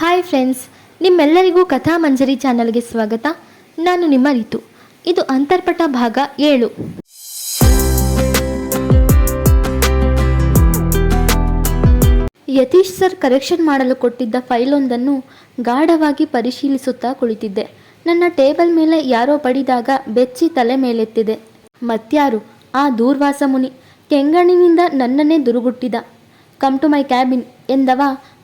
Hi friends ನಿಮ್ಮೆಲ್ಲರಿಗೂ ಕಥಾ ಮಂಜರಿ ಚಾನಲ್ಗೆ ಸ್ವಾಗತ. ನಾನು ನಿಮ್ಮ ರೀತು. ಇದು ಅಂತರ್ಪಟ ಭಾಗ ಏಳು. ಯತೀಶ್ ಸರ್ ಕರೆಕ್ಷನ್ ಮಾಡಲು ಕೊಟ್ಟಿದ್ದ ಫೈಲೊಂದನ್ನು ಗಾಢವಾಗಿ ಪರಿಶೀಲಿಸುತ್ತಾ ಕುಳಿತಿದ್ದೆ. ನನ್ನ ಟೇಬಲ್ ಮೇಲೆ ಯಾರೋ ಬಡಿದಾಗ ಬೆಚ್ಚಿ ತಲೆ ಮೇಲೆತ್ತಿದೆ. ಮತ್ಯಾರು ಆ ದೂರ್ವಾಸ ಮುನಿ, ಕೆಂಗಣ್ಣಿನಿಂದ ನನ್ನನ್ನೇ ದುರುಗುಟ್ಟಿದ. ಕಮ್ ಟು ಮೈ ಕ್ಯಾಬಿನ್ ಎಂದವ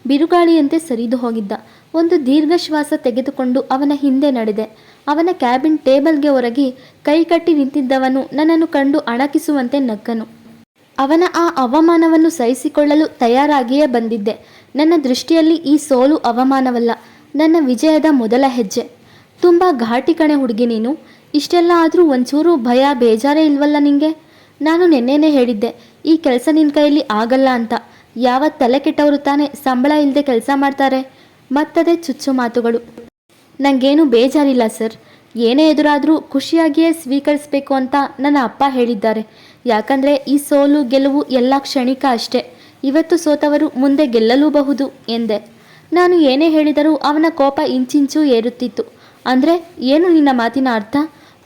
ಬಿರುಗಾಳಿಯಂತೆ ಸರಿದು ಹೋಗಿದ್ದ. ಒಂದು ದೀರ್ಘ ಶ್ವಾಸ ತೆಗೆದುಕೊಂಡು ಅವನ ಹಿಂದೆ ನಡೆದೆ. ಅವನ ಕ್ಯಾಬಿನ್ ಟೇಬಲ್ಗೆ ಒರಗಿ ಕೈಕಟ್ಟಿ ನಿಂತಿದ್ದವನು ನನ್ನನ್ನು ಕಂಡು ಅಣಕಿಸುವಂತೆ ನಕ್ಕನು. ಅವನ ಆ ಅವಮಾನವನ್ನು ಸಹಿಸಿಕೊಳ್ಳಲು ತಯಾರಾಗಿಯೇ ಬಂದಿದ್ದೆ. ನನ್ನ ದೃಷ್ಟಿಯಲ್ಲಿ ಈ ಸೋಲು ಅವಮಾನವಲ್ಲ, ನನ್ನ ವಿಜಯದ ಮೊದಲ ಹೆಜ್ಜೆ. ತುಂಬ ಘಾಟಿ ಕಣೆ ಹುಡುಗಿ ನೀನು. ಇಷ್ಟೆಲ್ಲ ಆದರೂ ಒಂಚೂರು ಭಯ, ಬೇಜಾರೇ ಇಲ್ವಲ್ಲ ನಿಂಗೆ? ನಾನು ನೆನ್ನೆನೇ ಹೇಳಿದ್ದೆ, ಈ ಕೆಲಸ ನಿನ್ನ ಕೈಯಲ್ಲಿ ಆಗಲ್ಲ ಅಂತ. ಯಾವ ತಲೆ ಕೆಟ್ಟವರು ತಾನೇ ಸಂಬಳ ಇಲ್ಲದೆ ಕೆಲಸ ಮಾಡ್ತಾರೆ? ಮತ್ತದೇ ಚುಚ್ಚು ಮಾತುಗಳು. ನನಗೇನು ಬೇಜಾರಿಲ್ಲ ಸರ್. ಏನೇ ಎದುರಾದರೂ ಖುಷಿಯಾಗಿಯೇ ಸ್ವೀಕರಿಸಬೇಕು ಅಂತ ನನ್ನ ಅಪ್ಪ ಹೇಳಿದ್ದಾರೆ. ಯಾಕಂದರೆ ಈ ಸೋಲು, ಗೆಲುವು ಎಲ್ಲ ಕ್ಷಣಿಕ ಅಷ್ಟೇ. ಇವತ್ತು ಸೋತವರು ಮುಂದೆ ಗೆಲ್ಲಲೂಬಹುದು ಎಂದೆ. ನಾನು ಏನೇ ಹೇಳಿದರೂ ಅವನ ಕೋಪ ಇಂಚಿಂಚು ಏರುತ್ತಿತ್ತು. ಅಂದರೆ ಏನು ನಿನ್ನ ಮಾತಿನ ಅರ್ಥ?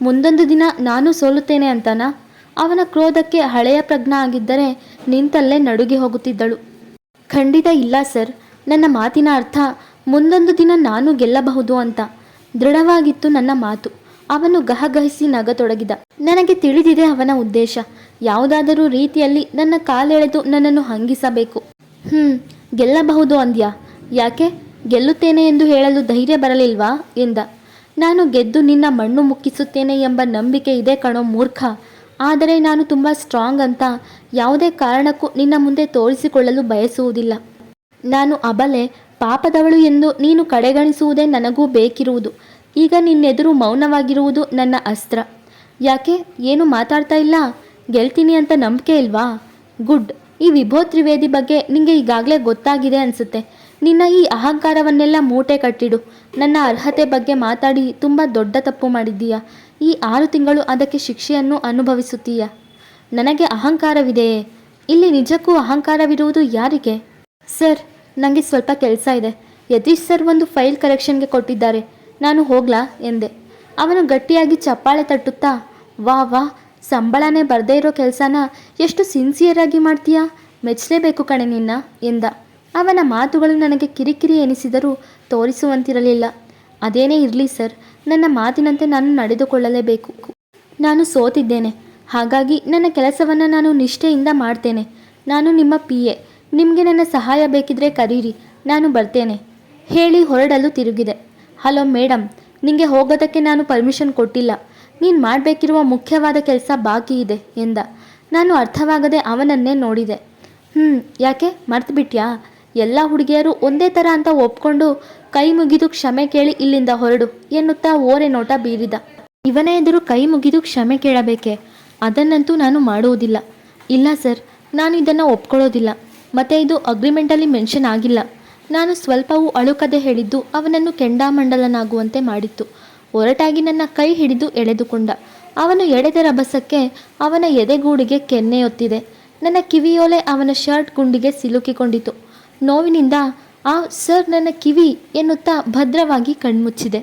ಮುಂದೊಂದು ದಿನ ನಾನು ಸೋಲುತ್ತೇನೆ ಅಂತನಾ? ಅವನ ಕ್ರೋಧಕ್ಕೆ ಹಳೆಯ ಪ್ರಜ್ಞ ಆಗಿದ್ದರೆ ನಿಂತಲ್ಲೇ ನಡುಗಿ ಹೋಗುತ್ತಿದ್ದಳು. ಖಂಡಿತ ಇಲ್ಲ ಸರ್. ನನ್ನ ಮಾತಿನ ಅರ್ಥ ಮುಂದೊಂದು ದಿನ ನಾನು ಗೆಲ್ಲಬಹುದು ಅಂತ. ದೃಢವಾಗಿತ್ತು ನನ್ನ ಮಾತು. ಅವನು ಗಹಗಹಿಸಿ ನಗತೊಡಗಿದ. ನನಗೆ ತಿಳಿದಿದೆ ಅವನ ಉದ್ದೇಶ. ಯಾವುದಾದರೂ ರೀತಿಯಲ್ಲಿ ನನ್ನ ಕಾಲೆಳೆದು ನನ್ನನ್ನು ಹಂಗಿಸಬೇಕು. ಹ್ಮ್, ಗೆಲ್ಲಬಹುದು ಅಂದ್ಯಾ? ಯಾಕೆ? ಗೆಲ್ಲುತ್ತೇನೆ ಎಂದು ಹೇಳಲು ಧೈರ್ಯ ಬರಲಿಲ್ವಾ? ಎಂದ. ನಾನು ಗೆದ್ದು ನಿನ್ನ ಮಣ್ಣು ಮುಕ್ಕಿಸುತ್ತೇನೆ ಎಂಬ ನಂಬಿಕೆ ಇದೆ ಕಣೋ ಮೂರ್ಖ. ಆದರೆ ನಾನು ತುಂಬ ಸ್ಟ್ರಾಂಗ್ ಅಂತ ಯಾವುದೇ ಕಾರಣಕ್ಕೂ ನಿನ್ನ ಮುಂದೆ ತೋರಿಸಿಕೊಳ್ಳಲು ಬಯಸುವುದಿಲ್ಲ. ನಾನು ಅಬಲೆ, ಪಾಪದವಳು ಎಂದು ನೀನು ಕಡೆಗಣಿಸುವುದೇ ನನಗೂ ಬೇಕಿರುವುದು. ಈಗ ನಿನ್ನೆದುರು ಮೌನವಾಗಿರುವುದು ನನ್ನ ಅಸ್ತ್ರ. ಯಾಕೆ? ಏನು ಮಾತಾಡ್ತಾ ಇಲ್ಲ? ಗೆಲ್ತೀನಿ ಅಂತ ನಂಬಿಕೆ ಇಲ್ವಾ? ಗುಡ್. ಈ ವಿಭೋ ತ್ರಿವೇದಿ ಬಗ್ಗೆ ನಿಮಗೆ ಈಗಾಗಲೇ ಗೊತ್ತಾಗಿದೆ ಅನಿಸುತ್ತೆ. ನಿನ್ನ ಈ ಅಹಂಕಾರವನ್ನೆಲ್ಲ ಮೂಟೆ ಕಟ್ಟಿಡು. ನನ್ನ ಅರ್ಹತೆ ಬಗ್ಗೆ ಮಾತಾಡಿ ತುಂಬ ದೊಡ್ಡ ತಪ್ಪು ಮಾಡಿದ್ದೀಯಾ? ಈ ಆರು ತಿಂಗಳು ಅದಕ್ಕೆ ಶಿಕ್ಷೆಯನ್ನು ಅನುಭವಿಸುತ್ತೀಯ? ನನಗೆ ಅಹಂಕಾರವಿದೆಯೇ? ಇಲ್ಲಿ ನಿಜಕ್ಕೂ ಅಹಂಕಾರವಿರುವುದು ಯಾರಿಗೆ? ಸರ್ ನನಗೆ ಸ್ವಲ್ಪ ಕೆಲಸ ಇದೆ. ಯತೀಶ್ ಸರ್ ಒಂದು ಫೈಲ್ ಕರೆಕ್ಷನ್ಗೆ ಕೊಟ್ಟಿದ್ದಾರೆ. ನಾನು ಹೋಗ್ಲಾ? ಎಂದೆ. ಅವನು ಗಟ್ಟಿಯಾಗಿ ಚಪ್ಪಾಳೆ ತಟ್ಟುತ್ತಾ, ವಾ ವಾ, ಸಂಬಳನೇ ಬರದೇ ಇರೋ ಕೆಲಸನ ಎಷ್ಟು ಸಿನ್ಸಿಯರ್ ಆಗಿ ಮಾಡ್ತೀಯಾ? ಮೆಚ್ಚಲೇಬೇಕು ಕಣೆ ನಿನ್ನ, ಎಂದ. ಅವನ ಮಾತುಗಳು ನನಗೆ ಕಿರಿಕಿರಿ ಎನಿಸಿದರೂ ತೋರಿಸುವಂತಿರಲಿಲ್ಲ. ಅದೇನೇ ಇರಲಿ ಸರ್, ನನ್ನ ಮಾತಿನಂತೆ ನಾನು ನಡೆದುಕೊಳ್ಳಲೇಬೇಕು. ನಾನು ಸೋತಿದ್ದೇನೆ. ಹಾಗಾಗಿ ನನ್ನ ಕೆಲಸವನ್ನು ನಾನು ನಿಷ್ಠೆಯಿಂದ ಮಾಡ್ತೇನೆ. ನಾನು ನಿಮ್ಮ ಪಿ ಎ. ನಿಮಗೆ ನನ್ನ ಸಹಾಯ ಬೇಕಿದ್ರೆ ಕರೀರಿ. ನಾನು ಬರ್ತೇನೆ. ಹೇಳಿ ಹೊರಡಲು ತಿರುಗಿದೆ. ಹಲೋ ಮೇಡಮ್ ನಿಮಗೆ ಹೋಗೋದಕ್ಕೆ ನಾನು ಪರ್ಮಿಷನ್ ಕೊಟ್ಟಿಲ್ಲ. ನೀನು ಮಾಡಬೇಕಿರುವ ಮುಖ್ಯವಾದ ಕೆಲಸ ಬಾಕಿ ಇದೆ ಎಂದ. ನಾನು ಅರ್ಥವಾಗದೆ ಅವನನ್ನೇ ನೋಡಿದೆ. ಹ್ಞೂ ಯಾಕೆ? ಮರ್ತ್ಬಿಟ್ಯಾ? ಎಲ್ಲ ಹುಡುಗಿಯರು ಒಂದೇ ಥರ ಅಂತ ಒಪ್ಕೊಂಡು ಕೈ ಮುಗಿದು ಕ್ಷಮೆ ಕೇಳಿ ಇಲ್ಲಿಂದ ಹೊರಡು ಎನ್ನುತ್ತಾ ಓರೆ ನೋಟ ಬೀರಿದ. ಇವನ ಎದುರು ಕೈ ಮುಗಿದು ಕ್ಷಮೆ ಕೇಳಬೇಕೆ? ಅದನ್ನಂತೂ ನಾನು ಮಾಡುವುದಿಲ್ಲ. ಇಲ್ಲ ಸರ್, ನಾನು ಇದನ್ನು ಒಪ್ಕೊಳ್ಳೋದಿಲ್ಲ. ಮತ್ತೆ ಇದು ಅಗ್ರಿಮೆಂಟಲ್ಲಿ ಮೆನ್ಷನ್ ಆಗಿಲ್ಲ. ನಾನು ಸ್ವಲ್ಪವೂ ಅಳುಕದೆ ಹೇಳಿದ್ದು ಅವನನ್ನು ಕೆಂಡಾಮಂಡಲನಾಗುವಂತೆ ಮಾಡಿತ್ತು. ಒರಟಾಗಿ ನನ್ನ ಕೈ ಹಿಡಿದು ಎಳೆದುಕೊಂಡ. ಅವನು ಎಳೆದ ರಭಸಕ್ಕೆ ಅವನ ಎದೆಗೂಡಿಗೆ ಕೆನ್ನೆಯೊತ್ತಿದೆ. ನನ್ನ ಕಿವಿಯೋಲೆ ಅವನ ಶರ್ಟ್ ಗುಂಡಿಗೆ ಸಿಲುಕಿಕೊಂಡಿತು. ನೋವಿನಿಂದ ಆ ಸರ್ ನನ್ನ ಕಿವಿ ಎನ್ನುತ್ತಾ ಭದ್ರವಾಗಿ ಕಣ್ಮುಚ್ಚಿದೆ.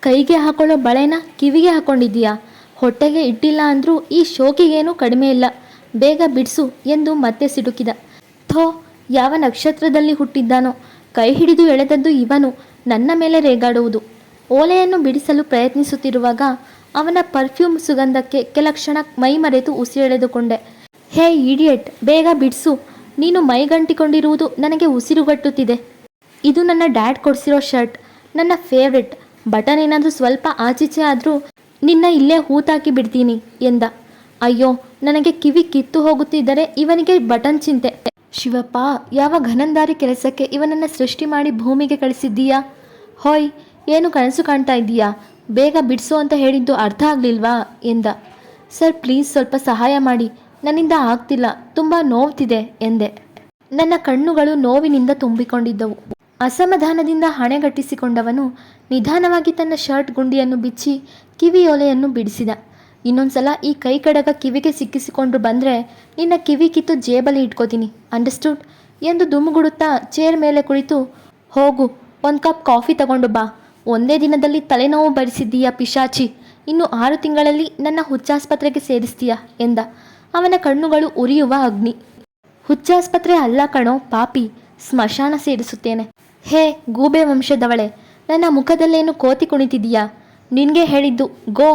ಕೈಗೆ ಹಾಕೊಳ್ಳೋ ಬಳೆನ ಕಿವಿಗೆ ಹಾಕೊಂಡಿದ್ದೀಯಾ? ಹೊಟ್ಟೆಗೆ ಇಟ್ಟಿಲ್ಲ ಅಂದರೂ ಈ ಶೋಕಿಗೇನೂ ಕಡಿಮೆ ಇಲ್ಲ. ಬೇಗ ಬಿಡಿಸು ಎಂದು ಮತ್ತೆ ಸಿಡುಕಿದ. ಥೋ, ಯಾವ ನಕ್ಷತ್ರದಲ್ಲಿ ಹುಟ್ಟಿದ್ದಾನೋ? ಕೈ ಹಿಡಿದು ಎಳೆದದ್ದು ಇವನು. ನನ್ನ ಮೇಲೆ ರೇಗಾಡುವುದು. ಓಲೆಯನ್ನು ಬಿಡಿಸಲು ಪ್ರಯತ್ನಿಸುತ್ತಿರುವಾಗ ಅವನ ಪರ್ಫ್ಯೂಮ್ ಸುಗಂಧಕ್ಕೆ ಕೆಲ ಕ್ಷಣ ಮೈ ಮರೆತು ಉಸಿರೆಳೆದುಕೊಂಡೆ. ಹೇ ಇಡಿಯಟ್, ಬೇಗ ಬಿಡಿಸು. ನೀನು ಮೈಗಂಟಿಕೊಂಡಿರುವುದು ನನಗೆ ಉಸಿರುಗಟ್ಟುತ್ತಿದೆ ಇದು ನನ್ನ ಡ್ಯಾಡ್ ಕೊಡಿಸಿರೋ ಶರ್ಟ್, ನನ್ನ ಫೇವ್ರೆಟ್. ಬಟನ್ ಏನಾದರೂ ಸ್ವಲ್ಪ ಆಚೀಚೆ ಆದರೂ ನಿನ್ನ ಇಲ್ಲೇ ಹೂತಾಕಿ ಬಿಡ್ತೀನಿ ಎಂದ. ಅಯ್ಯೋ, ನನಗೆ ಕಿವಿ ಕಿತ್ತು ಹೋಗುತ್ತಿದ್ದರೆ ಇವನಿಗೆ ಬಟನ್ ಚಿಂತೆ. ಶಿವಪ್ಪ, ಯಾವ ಘನಂದಾರಿ ಕೆಲಸಕ್ಕೆ ಇವನನ್ನು ಸೃಷ್ಟಿ ಮಾಡಿ ಭೂಮಿಗೆ ಕಳಿಸಿದ್ದೀಯಾ? ಹೋಯ್, ಏನು ಕನಸು ಕಾಣ್ತಾ ಇದ್ದೀಯಾ? ಬೇಗ ಬಿಡಿಸು ಅಂತ ಹೇಳಿದ್ದು ಅರ್ಥ ಆಗಲಿಲ್ವಾ? ಎಂದ. ಸರ್, ಪ್ಲೀಸ್ ಸ್ವಲ್ಪ ಸಹಾಯ ಮಾಡಿ. ನನ್ನಿಂದ ಆಗ್ತಿಲ್ಲ, ತುಂಬ ನೋವ್ತಿದೆ, ಎಂದೆ. ನನ್ನ ಕಣ್ಣುಗಳು ನೋವಿನಿಂದ ತುಂಬಿಕೊಂಡಿದ್ದವು. ಅಸಮಾಧಾನದಿಂದ ಹಣೆಗಟ್ಟಿಸಿಕೊಂಡವನು ನಿಧಾನವಾಗಿ ತನ್ನ ಶರ್ಟ್ ಗುಂಡಿಯನ್ನು ಬಿಚ್ಚಿ ಕಿವಿಯೋಲೆಯನ್ನು ಬಿಡಿಸಿದ. ಇನ್ನೊಂದ್ಸಲ ಈ ಕೈ ಕಡಗ ಕಿವಿಗೆ ಸಿಕ್ಕಿಸಿಕೊಂಡು ಬಂದರೆ ನಿನ್ನ ಕಿವಿ ಕಿತ್ತು ಜೇಬಲ್ಲಿ ಇಟ್ಕೋತೀನಿ, ಅಂಡರ್ಸ್ಟುಡ್? ಎಂದು ದುಮ್ಗುಡುತ್ತಾ ಚೇರ್ ಮೇಲೆ ಕುಳಿತು, ಹೋಗು, ಒಂದು ಕಪ್ ಕಾಫಿ ತಗೊಂಡು ಬಾ. ಒಂದೇ ದಿನದಲ್ಲಿ ತಲೆನೋವು ಭರಿಸಿದ್ದೀಯಾ ಪಿಶಾಚಿ. ಇನ್ನು ಆರು ತಿಂಗಳಲ್ಲಿ ನನ್ನ ಹುಚ್ಚಾಸ್ಪತ್ರೆಗೆ ಸೇರಿಸ್ತೀಯ, ಎಂದ. ಅವನ ಕಣ್ಣುಗಳು ಉರಿಯುವ ಅಗ್ನಿ. ಹುಚ್ಚಾಸ್ಪತ್ರೆ ಅಲ್ಲ ಕಣೋ ಪಾಪಿ, ಸ್ಮಶಾನ ಸೇರಿಸುತ್ತೇನೆ. ಹೇ ಗೂಬೆ ವಂಶದವಳೆ, ನನ್ನ ಮುಖದಲ್ಲೇನು ಕೋತಿ ಕುಣಿತಿದೀಯಾ? ನಿನ್ಗೆ ಹೇಳಿದ್ದು ಗೋ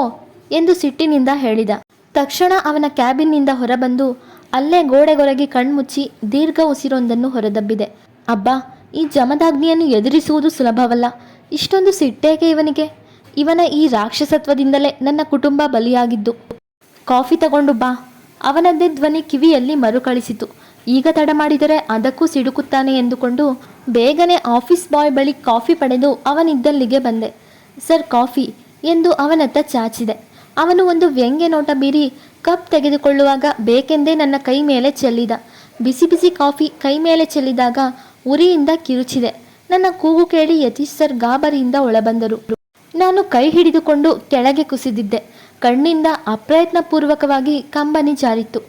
ಎಂದು ಸಿಟ್ಟಿನಿಂದ ಹೇಳಿದ. ತಕ್ಷಣ ಅವನ ಕ್ಯಾಬಿನ್ನಿಂದ ಹೊರಬಂದು ಅಲ್ಲೇ ಗೋಡೆಗೊರಗಿ ಕಣ್ಮುಚ್ಚಿ ದೀರ್ಘ ಉಸಿರೊಂದನ್ನು ಹೊರದಬ್ಬಿದೆ. ಅಬ್ಬಾ, ಈ ಜಮದಾಗ್ನಿಯನ್ನು ಎದುರಿಸುವುದು ಸುಲಭವಲ್ಲ. ಇಷ್ಟೊಂದು ಸಿಟ್ಟೇಕೆ ಇವನಿಗೆ? ಇವನ ಈ ರಾಕ್ಷಸತ್ವದಿಂದಲೇ ನನ್ನ ಕುಟುಂಬ ಬಲಿಯಾಗಿದ್ದು. ಕಾಫಿ ತಗೊಂಡು ಬಾ. ಅವನದ್ದೇ ಧ್ವನಿ ಕಿವಿಯಲ್ಲಿ ಮರುಕಳಿಸಿತು. ಈಗ ತಡ ಮಾಡಿದರೆ ಅದಕ್ಕೂ ಸಿಡುಕುತ್ತಾನೆ ಎಂದುಕೊಂಡು ಬೇಗನೆ ಆಫೀಸ್ ಬಾಯ್ ಬಳಿ ಕಾಫಿ ಪಡೆದು ಅವನಿದ್ದಲ್ಲಿಗೆ ಬಂದೆ. ಸರ್, ಕಾಫಿ ಎಂದು ಅವನತ್ತ ಚಾಚಿದೆ. ಅವನು ಒಂದು ವ್ಯಂಗ್ಯ ನೋಟ ಬೀರಿ ಕಪ್ ತೆಗೆದುಕೊಳ್ಳುವಾಗ ಬೇಕೆಂದೇ ನನ್ನ ಕೈ ಮೇಲೆ ಚೆಲ್ಲಿದ. ಬಿಸಿ ಬಿಸಿ ಕಾಫಿ ಕೈ ಮೇಲೆ ಚೆಲ್ಲಿದಾಗ ಉರಿಯಿಂದ ಕಿರುಚಿದೆ. ನನ್ನ ಕೂಗು ಕೇಳಿ ಯತೀಶ್ ಸರ್ ಗಾಬರಿಯಿಂದ ಒಳಬಂದರು. ನಾನು ಕೈ ಹಿಡಿದುಕೊಂಡು ಕೆಳಗೆ ಕುಸಿದಿದ್ದೆ. ಕಣ್ಣಿಂದ ಅಪ್ರಯತ್ನಪೂರ್ವಕವಾಗಿ ಕಂಬನಿ ಜಾರಿತ್ತು.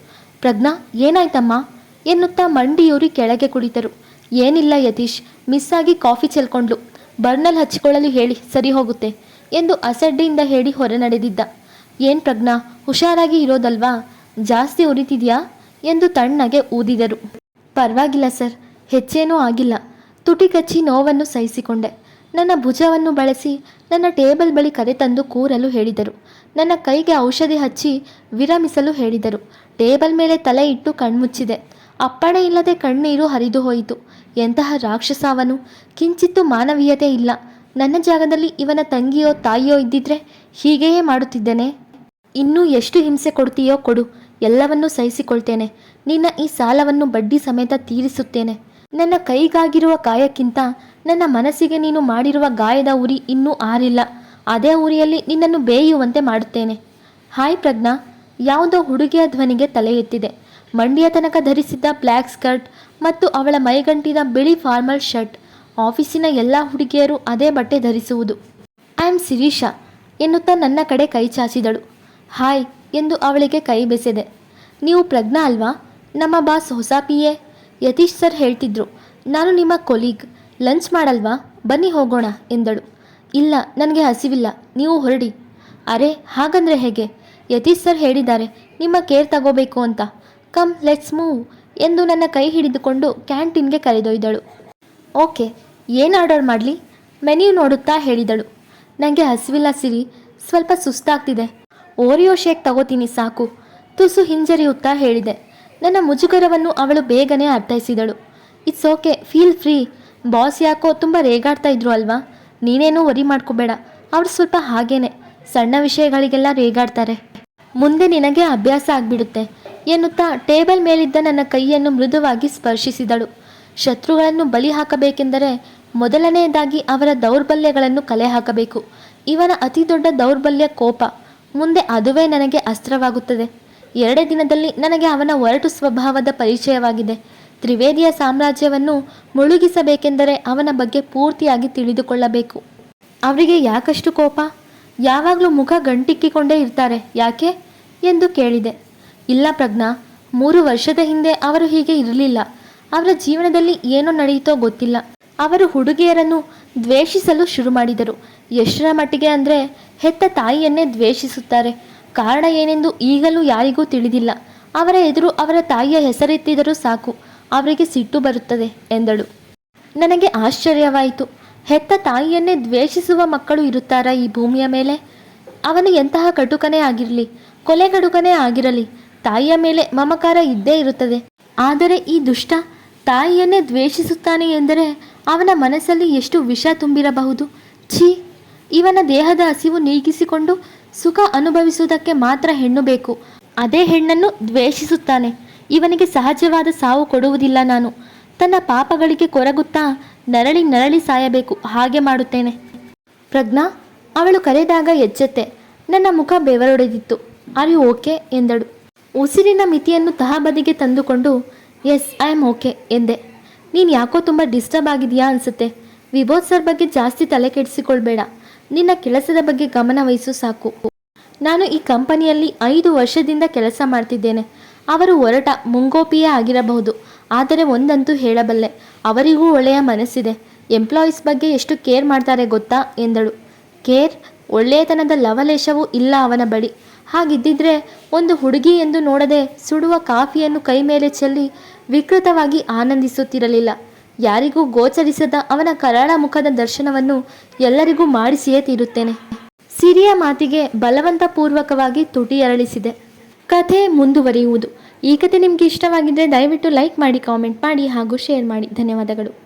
ಪ್ರಜ್ಞಾ, ಏನಾಯ್ತಮ್ಮ? ಎನ್ನುತ್ತಾ ಮಂಡಿಯೂರಿ ಕೆಳಗೆ ಕುಳಿತರು. ಏನಿಲ್ಲ ಯತೀಶ್ ಮಿಸ್ ಆಗಿ ಕಾಫಿ ಚೆಲ್ಕೊಂಡ್ಲು. ಬರ್ನಲ್ಲಿ ಹಚ್ಚಿಕೊಳ್ಳಲು ಹೇಳಿ, ಸರಿ ಹೋಗುತ್ತೆ ಎಂದು ಅಸಡ್ಡಿಯಿಂದ ಹೇಳಿ ಹೊರ ನಡೆದಿದ್ದ. ಏನ್ ಪ್ರಜ್ಞಾ, ಹುಷಾರಾಗಿ ಇರೋದಲ್ವಾ? ಜಾಸ್ತಿ ಉರಿತಿದ್ಯಾ? ಎಂದು ತಣ್ಣಗೆ ಊದಿದರು. ಪರವಾಗಿಲ್ಲ ಸರ್, ಹೆಚ್ಚೇನೂ ಆಗಿಲ್ಲ. ತುಟಿ ಕಚ್ಚಿ ನೋವನ್ನು ಸಹಿಸಿಕೊಂಡೆ. ನನ್ನ ಭುಜವನ್ನು ಬಳಸಿ ನನ್ನ ಟೇಬಲ್ ಬಳಿ ಕರೆತಂದು ಕೂರಲು ಹೇಳಿದರು. ನನ್ನ ಕೈಗೆ ಔಷಧಿ ಹಚ್ಚಿ ವಿರಮಿಸಲು ಹೇಳಿದರು. ಟೇಬಲ್ ಮೇಲೆ ತಲೆ ಇಟ್ಟು ಕಣ್ಮುಚ್ಚಿದೆ. ಅಪ್ಪಣೆ ಇಲ್ಲದೆ ಕಣ್ಣೀರು ಹರಿದು ಹೋಯಿತು. ಎಂತಹ ರಾಕ್ಷಸಾವನು? ಕಿಂಚಿತ್ತು ಮಾನವೀಯತೆ ಇಲ್ಲ. ನನ್ನ ಜಾಗದಲ್ಲಿ ಇವನ ತಂಗಿಯೋ ತಾಯಿಯೋ ಇದ್ದಿದ್ರೆ ಹೀಗೆಯೇ ಮಾಡುತ್ತಿದ್ದೇನೆ. ಇನ್ನೂ ಎಷ್ಟು ಹಿಂಸೆ ಕೊಡ್ತೀಯೋ ಕೊಡು. ಎಲ್ಲವನ್ನೂ ಸಹಿಸಿಕೊಳ್ತೇನೆ. ನಿನ್ನ ಈ ಸಾಲವನ್ನು ಬಡ್ಡಿ ಸಮೇತ ತೀರಿಸುತ್ತೇನೆ. ನನ್ನ ಕೈಗಾಗಿರುವ ಗಾಯಕ್ಕಿಂತ ನನ್ನ ಮನಸ್ಸಿಗೆ ನೀನು ಮಾಡಿರುವ ಗಾಯದ ಉರಿ ಇನ್ನೂ ಆರಿಲ್ಲ. ಅದೇ ಉರಿಯಲ್ಲಿ ನಿನ್ನನ್ನು ಬೇಯುವಂತೆ ಮಾಡುತ್ತೇನೆ. ಹಾಯ್ ಪ್ರಜ್ಞಾ, ಯಾವುದೋ ಹುಡುಗಿಯ ಧ್ವನಿಗೆ ತಲೆ ಎತ್ತಿದೆ. ಮಂಡಿಯ ತನಕ ಧರಿಸಿದ್ದ ಬ್ಲ್ಯಾಕ್ ಸ್ಕರ್ಟ್ ಮತ್ತು ಅವಳ ಮೈಗಂಟಿನ ಬಿಳಿ ಫಾರ್ಮಲ್ ಶರ್ಟ್, ಆಫೀಸಿನ ಎಲ್ಲ ಹುಡುಗಿಯರು ಅದೇ ಬಟ್ಟೆ ಧರಿಸುವುದು. ಐ ಆಮ್ ಶಿರೀಷಾ ಎನ್ನುತ್ತಾ ನನ್ನ ಕಡೆ ಕೈ ಚಾಚಿದಳು. ಹಾಯ್ ಎಂದು ಅವಳಿಗೆ ಕೈ ಬೆಸೆದೆ. ನೀವು ಪ್ರಜ್ಞಾ ಅಲ್ವಾ? ನಮ್ಮ ಬಾಸ್ ಹೊಸ ಯತೀಶ್ ಸರ್ ಹೇಳ್ತಿದ್ರು, ನಾನು ನಿಮ್ಮ ಕೊಲೀಗ್, ಲಂಚ್ ಮಾಡಲ್ವಾ? ಬನ್ನಿ ಹೋಗೋಣ, ಎಂದಳು. ಇಲ್ಲ, ನನಗೆ ಹಸಿವಿಲ್ಲ, ನೀವು ಹೊರಡಿ. ಅರೆ, ಹಾಗಂದ್ರೆ ಹೇಗೆ? ಯತೀಶ್ ಸರ್ ಹೇಳಿದ್ದಾರೆ, ನಿಮ್ಮ ಕೇರ್ ತಗೋಬೇಕು ಅಂತ. ಕಮ್, ಲೆಟ್ಸ್ ಮೂವ್, ಎಂದು ನನ್ನ ಕೈ ಹಿಡಿದುಕೊಂಡು ಕ್ಯಾಂಟೀನ್ಗೆ ಕರೆದೊಯ್ದಳು. ಓಕೆ, ಏನು ಆರ್ಡರ್ ಮಾಡಲಿ? ಮೆನ್ಯೂ ನೋಡುತ್ತಾ, ಹೇಳಿದಳು. ನನಗೆ ಹಸಿವಿಲ್ಲ ಸಿರಿ, ಸ್ವಲ್ಪ ಸುಸ್ತಾಗ್ತಿದೆ. ಓರಿಯೋ ಶೇಕ್ ತಗೋತೀನಿ ಸಾಕು, ತುಸು ಹಿಂಜರಿಯುತ್ತಾ ಹೇಳಿದೆ. ನನ್ನ ಮುಜುಗರವನ್ನು ಅವಳು ಬೇಗನೆ ಅರ್ಥೈಸಿದಳು. It's okay feel free boss ಯಾಕೋ ತುಂಬ ರೇಗಾಡ್ತಾ ಇದ್ರು ಅಲ್ವಾ? ನೀನೇನೂ ವರಿ ಮಾಡ್ಕೋಬೇಡ. ಅವ್ರು ಸ್ವಲ್ಪ ಹಾಗೇನೆ. ಸಣ್ಣ ವಿಷಯಗಳಿಗೆಲ್ಲ ರೇಗಾಡ್ತಾರೆ. ಮುಂದೆ ನಿನಗೆ ಅಭ್ಯಾಸ ಆಗ್ಬಿಡುತ್ತೆ, ಎನ್ನುತ್ತಾ ಟೇಬಲ್ ಮೇಲಿದ್ದ ನನ್ನ ಕೈಯನ್ನು ಮೃದುವಾಗಿ ಸ್ಪರ್ಶಿಸಿದಳು. ಶತ್ರುಗಳನ್ನು ಬಲಿ ಹಾಕಬೇಕೆಂದರೆ ಮೊದಲನೆಯದಾಗಿ ಅವರ ದೌರ್ಬಲ್ಯಗಳನ್ನು ಕಲೆ ಹಾಕಬೇಕು. ಇವನ ಅತಿ ದೊಡ್ಡ ದೌರ್ಬಲ್ಯ ಕೋಪ. ಮುಂದೆ ಅದುವೇ ನನಗೆ ಅಸ್ತ್ರವಾಗುತ್ತದೆ. ಎರಡೇ ದಿನದಲ್ಲಿ ನನಗೆ ಅವನ ಒರಟು ಸ್ವಭಾವದ ಪರಿಚಯವಾಗಿದೆ. ತ್ರಿವೇದಿಯ ಸಾಮ್ರಾಜ್ಯವನ್ನು ಮುಳುಗಿಸಬೇಕೆಂದರೆ ಅವನ ಬಗ್ಗೆ ಪೂರ್ತಿಯಾಗಿ ತಿಳಿದುಕೊಳ್ಳಬೇಕು. ಅವರಿಗೆ ಯಾಕಷ್ಟು ಕೋಪ? ಯಾವಾಗಲೂ ಮುಖ ಗಂಟಿಕ್ಕಿಕೊಂಡೇ ಇರ್ತಾರೆ, ಯಾಕೆ? ಎಂದು ಕೇಳಿದೆ. ಇಲ್ಲ ಪ್ರಜ್ಞಾ, ಮೂರು ವರ್ಷದ ಹಿಂದೆ ಅವರು ಹೀಗೆ ಇರಲಿಲ್ಲ. ಅವರ ಜೀವನದಲ್ಲಿ ಏನೋ ನಡೆಯಿತೋ ಗೊತ್ತಿಲ್ಲ. ಅವರು ಹುಡುಗಿಯರನ್ನು ದ್ವೇಷಿಸಲು ಶುರು ಮಾಡಿದರು ಎಷ್ಟರ ಮಟ್ಟಿಗೆ ಅಂದರೆ ಹೆತ್ತ ತಾಯಿಯನ್ನೇ ದ್ವೇಷಿಸುತ್ತಾರೆ. ಕಾರಣ ಏನೆಂದು ಈಗಲೂ ಯಾರಿಗೂ ತಿಳಿದಿಲ್ಲ. ಅವರ ಎದುರು ಅವರ ತಾಯಿಯ ಹೆಸರೆತ್ತಿದರೂ ಸಾಕು, ಅವರಿಗೆ ಸಿಟ್ಟು ಬರುತ್ತದೆ ಎಂದಳು. ನನಗೆ ಆಶ್ಚರ್ಯವಾಯಿತು. ಹೆತ್ತ ತಾಯಿಯನ್ನೇ ದ್ವೇಷಿಸುವ ಮಕ್ಕಳು ಇರುತ್ತಾರಾ ಈ ಭೂಮಿಯ ಮೇಲೆ? ಅವನು ಎಂತಹ ಕಟುಕನೇ ಆಗಿರಲಿ ಕೊಲೆಗಡುಕನೇ ಆಗಿರಲಿ, ತಾಯಿಯ ಮೇಲೆ ಮಮಕಾರ ಇದ್ದೇ ಇರುತ್ತದೆ. ಆದರೆ ಈ ದುಷ್ಟ ತಾಯಿಯನ್ನೇ ದ್ವೇಷಿಸುತ್ತಾನೆ ಎಂದರೆ ಅವನ ಮನಸ್ಸಲ್ಲಿ ಎಷ್ಟು ವಿಷ ತುಂಬಿರಬಹುದು? ಛೀ, ಇವನ ದೇಹದ ಹಸಿವು ನೀಗಿಸಿಕೊಂಡು ಸುಖ ಅನುಭವಿಸುವುದಕ್ಕೆ ಮಾತ್ರ ಹೆಣ್ಣು ಬೇಕು. ಅದೇ ಹೆಣ್ಣನ್ನು ದ್ವೇಷಿಸುತ್ತಾನೆ. ಇವನಿಗೆ ಸಹಜವಾದ ಸಾವು ಕೊಡುವುದಿಲ್ಲ ನಾನು. ತನ್ನ ಪಾಪಗಳಿಗೆ ಕೊರಗುತ್ತಾ ನರಳಿ ನರಳಿ ಸಾಯಬೇಕು. ಹಾಗೆ ಮಾಡುತ್ತೇನೆ. ಪ್ರಜ್ಞಾ, ಅವಳು ಕರೆದಾಗ ಎಚ್ಚೆತ್ತೆ. ನನ್ನ ಮುಖ ಬೆವರೊಡೆದಿತ್ತು. ಆರ್ ಯು ಓಕೆ ಎಂದಳು. ಉಸಿರಿನ ಮಿತಿಯನ್ನು ತಹಬದಿಗೆ ತಂದುಕೊಂಡು, ಎಸ್, ಐ ಆಮ್ ಓಕೆ ಎಂದೆ. ನೀನು ಯಾಕೋ ತುಂಬ ಡಿಸ್ಟರ್ಬ್ ಆಗಿದೆಯಾ ಅನಿಸುತ್ತೆ. ವಿಭೋತ್ ಸರ್ ಬಗ್ಗೆ ಜಾಸ್ತಿ ತಲೆ ಕೆಡಿಸಿಕೊಳ್ಬೇಡ. ನಿನ್ನ ಕೆಲಸದ ಬಗ್ಗೆ ಗಮನವಹಿಸು ಸಾಕು. ನಾನು ಈ ಕಂಪನಿಯಲ್ಲಿ ಐದು ವರ್ಷದಿಂದ ಕೆಲಸ ಮಾಡ್ತಿದ್ದೇನೆ. ಅವರು ಒರಟ ಮುಂಗೋಪಿಯೇ ಆಗಿರಬಹುದು. ಆದರೆ ಒಂದಂತೂ ಹೇಳಬಲ್ಲೆ. ಅವರಿಗೂ ಒಳ್ಳೆಯ ಮನಸ್ಸಿದೆ. ಎಂಪ್ಲಾಯೀಸ್ ಬಗ್ಗೆ ಎಷ್ಟು ಕೇರ್ ಮಾಡ್ತಾರೆ ಗೊತ್ತಾ? ಎಂದಳು. ಕೇರ್? ಒಳ್ಳೆಯತನದ ಲವಲೇಶವೂ ಇಲ್ಲ ಅವನ ಬಳಿ. ಹಾಗಿದ್ದಿದ್ರೆ ಒಂದು ಹುಡುಗಿ ಎಂದು ನೋಡದೆ ಸುಡುವ ಕಾಫಿಯನ್ನು ಕೈ ಮೇಲೆ ಚೆಲ್ಲಿ ವಿಕೃತವಾಗಿ ಆನಂದಿಸುತ್ತಿರಲಿಲ್ಲ. ಯಾರಿಗೂ ಗೋಚರಿಸದ ಅವನ ಕರಾಳ ಮುಖದ ದರ್ಶನವನ್ನು ಎಲ್ಲರಿಗೂ ಮಾಡಿಸಿಯೇ ತೀರುತ್ತೇನೆ. ಸಿರಿಯ ಮಾತಿಗೆ ಬಲವಂತಪೂರ್ವಕವಾಗಿ ತುಟಿ ಅರಳಿಸಿದೆ. ಕಥೆ ಮುಂದುವರಿಯುವುದು. ಈ ಕಥೆ ನಿಮಗೆ ಇಷ್ಟವಾಗಿದ್ದರೆ ದಯವಿಟ್ಟು ಲೈಕ್ ಮಾಡಿ, ಕಾಮೆಂಟ್ ಮಾಡಿ ಹಾಗೂ ಶೇರ್ ಮಾಡಿ. ಧನ್ಯವಾದಗಳು.